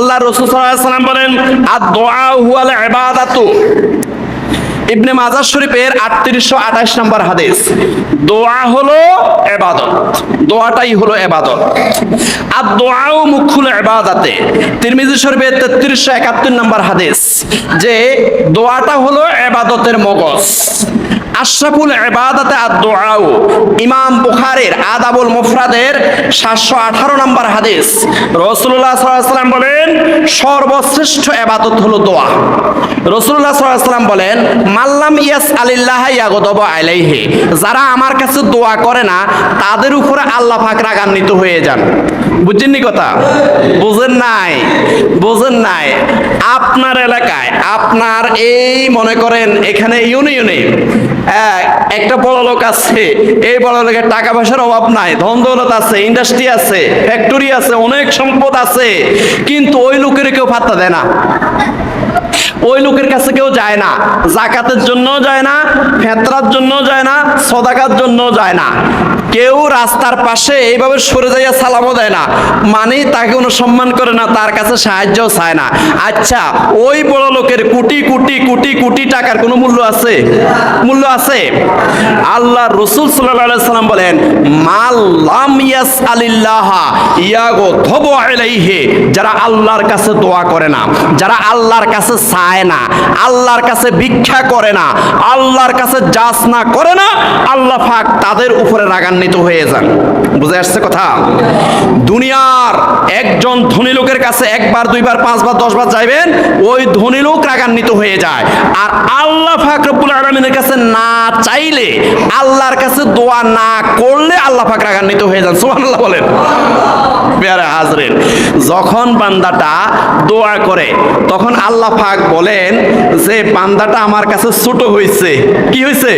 আল্লাহ রসুল সাল্লাম বলেন আর দোয়া হুয়াল ইবাদাতু। ইবনে মাজার শরীফের আটত্রিশশো আঠাশ নম্বর হাদিস, দোয়া হলো এবাদত। দোয়াটাই হলো এবাদত। আর দোয়াও মুখুল এবাদাতে তিরমিজি শরীফের তেত্রিশশো একাত্তর নম্বর হাদিস, যে দোয়াটা হলো এবাদতের মগজ। আশরাফুল এবাদাতে আর দোয়াও ইমাম বুখারের আদাবুল মুফরাদের সাতশো আঠারো নম্বর হাদিস। রসুল্লাহ সাল্লাম বলেন, সর্বশ্রেষ্ঠ এবাদত হলো দোয়া। রসুল্লাহ সাল্লাম বলেন, মাল্লাম ইয়াস আলিল্লাহ ইয়াগদব আলাইহে যারা আমার কাছে দোয়া করে না, তাদের উপরে আল্লাহ পাক রাগান্বিত হয়ে যান। বুঝছেননি কথা? বুঝেন নাই? বুঝেন নাই? আপনার এলাকায়, আপনার এই মনে করেন এখানে ইউনিয়নে হ্যাঁ, একটা বড় লোক আছে। এই বড় লোকের টাকা পয়সার অভাব নাই ধন দৌলত আছে ইন্ডাস্ট্রি আছে ফ্যাক্টরি আছে অনেক সম্পদ আছে। কিন্তু ওই লোকের কেউ পাত্তা দেয় না। ওই লোকের কাছে কেউ যায় না। জাকাতের জন্য যায় না ফেতরার জন্য যায় না সদাকার জন্য যায় না। কেউ রাস্তার পাশে এইভাবে সরে যাইয়া সালামও দেয় না। মানে তাকে কোনো সম্মান করে না, তার কাছে সাহায্যও চায় না। আচ্ছা ওই বড় লোকের কোটি কোটি কোটি কোটি টাকার কোনো মূল্য আছে? মূল্য আছে? আল্লাহ রসুল সাল্লাহ সাল্লাম বলেন মাল্লাম ইয়াস আলিল্লাহা ইয়াগো ধব আলাইহে। যারা আল্লাহর কাছে দোয়া করে না, যারা আল্লাহর কাছে চায় না, আল্লাহর কাছে ভিক্ষা করে না, আল্লাহর কাছে যাচনা করে না, আল্লাহ পাক তাদের উপরে রাগান্বিত হয়ে যান। বুঝে আসছে কথা? দুনিয়ার একজন ধনী লোকের কাছে একবার, দুইবার, পাঁচবার, দশবার যাইবেন, ওই ধনী লোক রাগান্বিত হয়ে যায়। আর আল্লাহ ফাকরুল আলমিনের কাছে না চাইলে, আল্লাহর কাছে দোয়া না করলে আল্লাহ পাক রাগান্বিত হয়ে যান। সুবহানাল্লাহ বলেন। পেয়ারে হাজরেন যখন বান্দাটা দোয়া করে, তখন আল্লাহ পাক বলেন যে, বান্দাটা আমার কাছে ছোট হয়েছে। কি হয়েছে?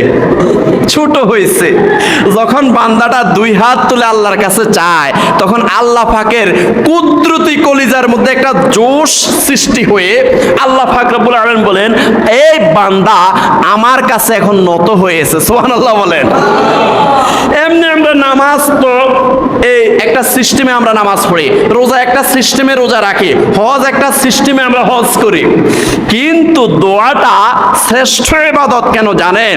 ছোট হয়েছে। যখন বান্দাটা দুই হাত তুলে আল্লাহর কাছে চায়, তখন আল্লাহ পাকের কুদরতি কলিজার মধ্যে একটা জোশ সৃষ্টি হয়ে আল্লাহ পাক রব্বুল আলামিন বলেন, এই বান্দা আমার কাছে এখন নত হয়েছে। সুবহানাল্লাহ বলেন। এমনি আমরা নামাজ তো এই একটা সিস্টেমে আমরা নামাজ পড়ি। রোজা একটা সিস্টেমে রোজা রাখি। হজ একটা সিস্টেমে আমরা হজ করি। কিন্তু দোয়াটা শ্রেষ্ঠ ইবাদত কেন জানেন?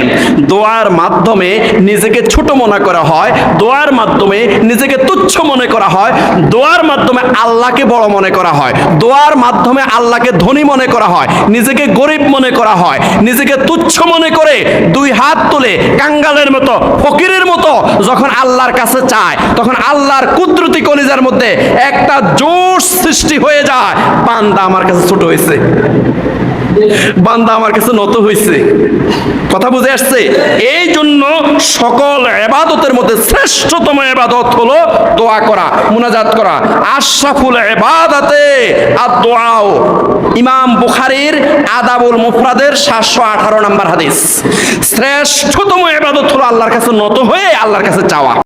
দোয়ার মাধ্যমে নিজেকে ছোট মনে করা হয়, দোয়ার মাধ্যমে নিজেকে তুচ্ছ মনে করা হয়, দোয়ার মাধ্যমে আল্লাহকে বড় মনে করা হয়, দোয়ার মাধ্যমে আল্লাহকে ধনী মনে করা হয়, নিজেকে গরিব মনে করা হয়, নিজেকে তুচ্ছ মনে করে দুই হাত তুলে কাঙ্গালের মতো, ফকিরের মতো যখন আল্লাহর কাছে চায়, তখন আল্লাহর কুদরতি কলিজার মধ্যে একটা জোশ সৃষ্টি হয়ে যায়। বান্দা আমার কাছে ছোট হয়েছে। বান্দা আমার কাছে নত হয়েছে। কথা বুঝে আসছে? এই জন্য সকল এবাদতের মধ্যে শ্রেষ্ঠতম এবাদত হলো দোয়া করা, মুনাজাত করা। আশরাফুল এবাদাতে আর দোয়াও ইমাম বুখারীর আদাবুল মুফরাদের সাতশো আঠারো নম্বর হাদিস। শ্রেষ্ঠতম এবাদত হলো আল্লাহর কাছে নত হয়ে আল্লাহর কাছে চাওয়া।